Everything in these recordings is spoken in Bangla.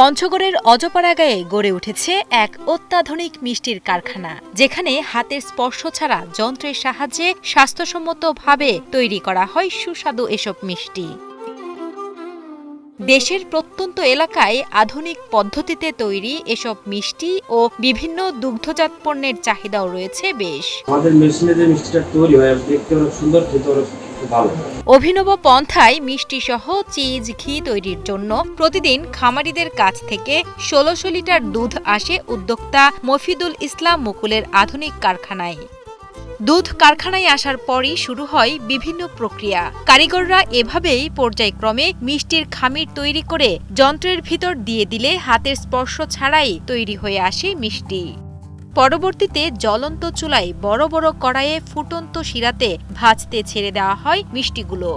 পঞ্চগড়ের অজপাড়াগায়ে গড়ে উঠেছে এক অত্যাধুনিক মিষ্টির কারখানা, যেখানে হাতের স্পর্শ ছাড়া যন্ত্রের সাহায্যে স্বাস্থ্যসম্মতভাবে তৈরি করা হয় সুস্বাদু এসব মিষ্টি। দেশের প্রত্যন্ত এলাকায় আধুনিক পদ্ধতিতে তৈরি এসব মিষ্টি ও বিভিন্ন দুগ্ধজাত পণ্যের চাহিদাও রয়েছে বেশ। আমাদের মেশিনে যে মিষ্টিটা তৈরি হয় দেখতে অনেক সুন্দর, খেতে অনেক ভালো। অভিনব পন্থায় মিষ্টি সহ চিজ, ঘি তৈরির জন্য প্রতিদিন খামারিদের কাছ থেকে ষোলোশো লিটার দুধ আসে উদ্যোক্তা মফিদুল ইসলাম মুকুলের আধুনিক কারখানায়। দুধ কারখানায় আসার পরই শুরু হয় বিভিন্ন প্রক্রিয়া। কারিগররা এভাবেই পর্যায়ক্রমে মিষ্টির খামির তৈরি করে যন্ত্রের ভিতর দিয়ে দিলে হাতের স্পর্শ ছাড়াই তৈরি হয়ে আসে মিষ্টি। পরবর্তীতে জ্বলন্ত চুলায় বড় বড় কড়াইয়ে ফুটন্ত শিরাতে ভাজতে ছেড়ে দেওয়া হয় মিষ্টিগুলো।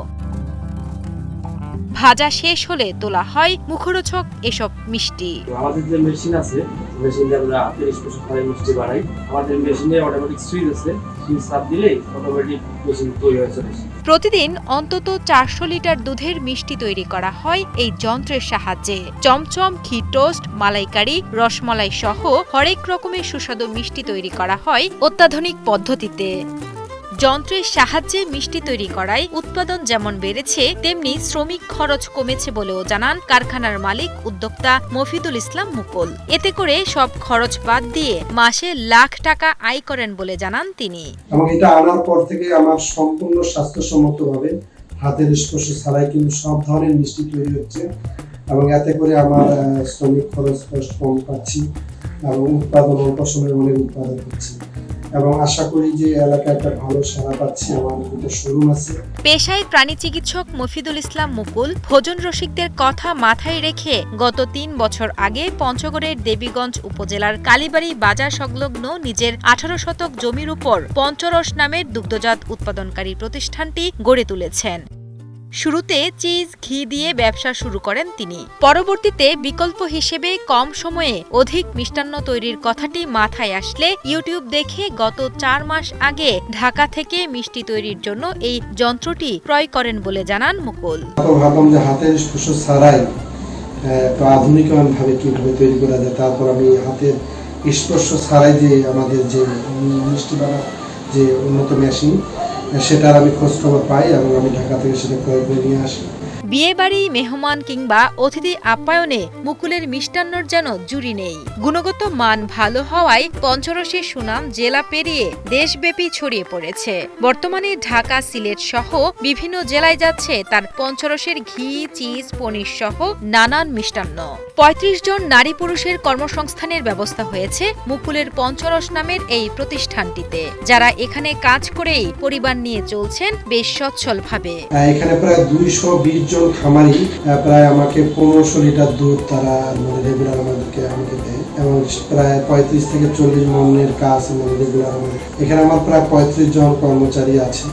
ভাজা শেষ হলে তোলা হয় মুখরোচক এসব মিষ্টি। আমাদের যে মেশিন আছে মেশিন দিয়ে আমরা হাতের স্পর্শ করে মিষ্টি বানাই। আমাদের মেশিনে অটোমেটিক সুইচ আছে সুইচ চাপ দিলেই অটোমেটিক মেশিন তৈরি হয়ে চলে। প্রতিদিন অন্তত চারশো লিটার দুধের মিষ্টি তৈরি করা হয় এই যন্ত্রের সাহায্যে। চমচম ঘি টোস্ট মালাইকারি রসমলাই সহ হরেক রকমের সুস্বাদু মিষ্টি তৈরি করা হয় অত্যাধুনিক পদ্ধতিতে। যন্ত্রের সাহায্যে মিষ্টি তৈরি করায় উৎপাদন যেমন বেড়েছে, তেমনি শ্রমিক খরচ কমেছে বলেও জানান কারখানার মালিক উদ্যোক্তা মফিদুল ইসলাম মুকুল। এতে করে সব খরচ বাদ দিয়ে মাসে লাখ টাকা আয় করেন বলে জানান তিনি। এবং এটা আনার পর থেকে আমার সম্পূর্ণ স্বাস্থ্যসম্মতভাবে হাতের স্পর্শ ছাড়াই কিন্তু সব ধরনের মিষ্টি তৈরি হচ্ছে এবং এতে করে আমার শ্রমিক খরচ কম পাচ্ছি এবং উৎপাদন অল্প সময়ে অনেক উৎপাদন হচ্ছে। এবং আশা করি যে এলাকায় একটা ভালো সেবা পাচ্ছি আমার দুটো শোরুম আছে। পেশায় প্রাণী চিকিৎসক মফিদুল ইসলাম মুকুল, ভোজন রসিকদের কথা মাথায় রেখে গত তিন বছর আগে পঞ্চগড়ের দেবীগঞ্জ উপজেলার কালীবাড়ি বাজার সংলগ্ন নিজের আঠারো শতক জমির উপর পঞ্চরস নামের দুগ্ধজাত উৎপাদনকারী প্রতিষ্ঠানটি গড়ে তুলেছেন। শুরুতে চিজ ঘি দিয়ে ব্যবসা শুরু করেন তিনি। পরবর্তীতে বিকল্প হিসেবে কম সময়ে অধিক মিষ্টান্ন তৈরির কথাটি মাথায় আসলে ইউটিউব দেখে গত চার মাস আগে ঢাকা থেকে মিষ্টি তৈরির জন্য এই যন্ত্রটি ক্রয় করেন বলে জানান মুকুল। ভাবলাম যে হাতের স্পর্শ ছাড়াই আহ, একটু আধুনিকরণ ভাবে কীভাবে তৈরি করা যায় তারপর আমি হাতের স্পর্শ ছাড়াই যে আমাদের যে মিষ্টি বানা যে উন্নত মেশিন সেটার আমি খোঁজখবর পাই এবং আমি ঢাকা থেকে সেটা ক্রয় করে নিয়ে আসি। বিয়েবাড়ি, মেহমান কিংবা অতিথি আপ্যায়নে মুকুলের মিষ্টান্নর যেন জুড়ি নেই। গুণগত মান ভালো হওয়ায় পঞ্চরসের সুনাম জেলা পেরিয়ে দেশব্যাপী ছড়িয়ে পড়েছে। বর্তমানে ঢাকা, সিলেট সহ বিভিন্ন জেলায় যাচ্ছে তার পঞ্চরসের ঘি, চিজ, পনির সহ নানান মিষ্টান্ন। পঁয়ত্রিশ জন নারী পুরুষের কর্মসংস্থানের ব্যবস্থা হয়েছে মুকুলের পঞ্চরস নামের এই প্রতিষ্ঠানটিতে। যারা এখানে কাজ করেই পরিবার নিয়ে চলছেন বেশ সচ্ছলভাবে। এখানে প্রায় দুইশো বিশ জন খামারি প্রায় আমাকে পনেরোশো লিটার দুধ তারা মানে রেগুলার আমাদেরকে আমাকে দেয় এবং প্রায় পঁয়ত্রিশ থেকে চল্লিশ মনের কাজ মানে রেগুলার আমাদের। এখানে আমার প্রায় পঁয়ত্রিশ জন কর্মচারী আছে।